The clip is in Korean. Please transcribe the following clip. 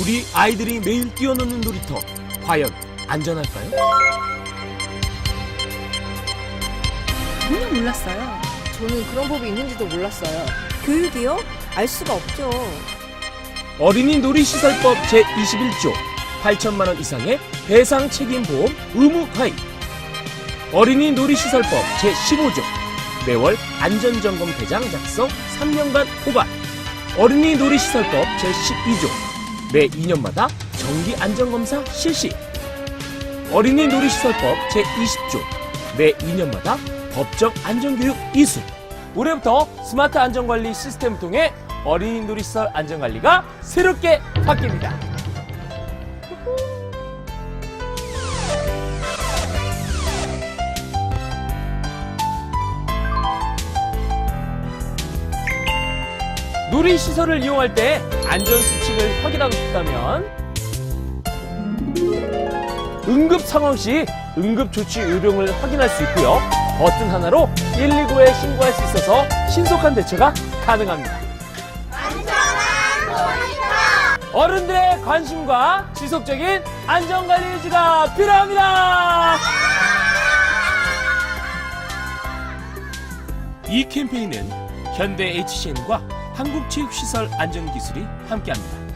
우리 아이들이 매일 뛰어노는 놀이터 과연 안전할까요? 전혀 몰랐어요. 저는 그런 법이 있는지도 몰랐어요. 교육이요? 알 수가 없죠. 어린이 놀이시설법 제21조 8천만 원 이상의 배상 책임 보험 의무 가입 어린이 놀이시설법 제15조 매월 안전점검 대장 작성 3년간 포괄 어린이 놀이시설법 제12조 매 2년마다 정기 안전검사 실시 어린이 놀이시설법 제20조 매 2년마다 법적 안전교육 이수 올해부터 스마트 안전관리 시스템을 통해 어린이 놀이시설 안전관리가 새롭게 바뀝니다. 놀이시설을 이용할 때 안전수칙 을 확인하고 싶다면 응급 상황 시 응급조치 요령을 확인할 수 있고요. 버튼 하나로 119에 신고할 수 있어서 신속한 대처가 가능합니다. 어른들의 관심과 지속적인 안전관리 유지가 필요합니다. 이 캠페인은 현대 HCN과 한국체육시설 안전기술이 함께합니다.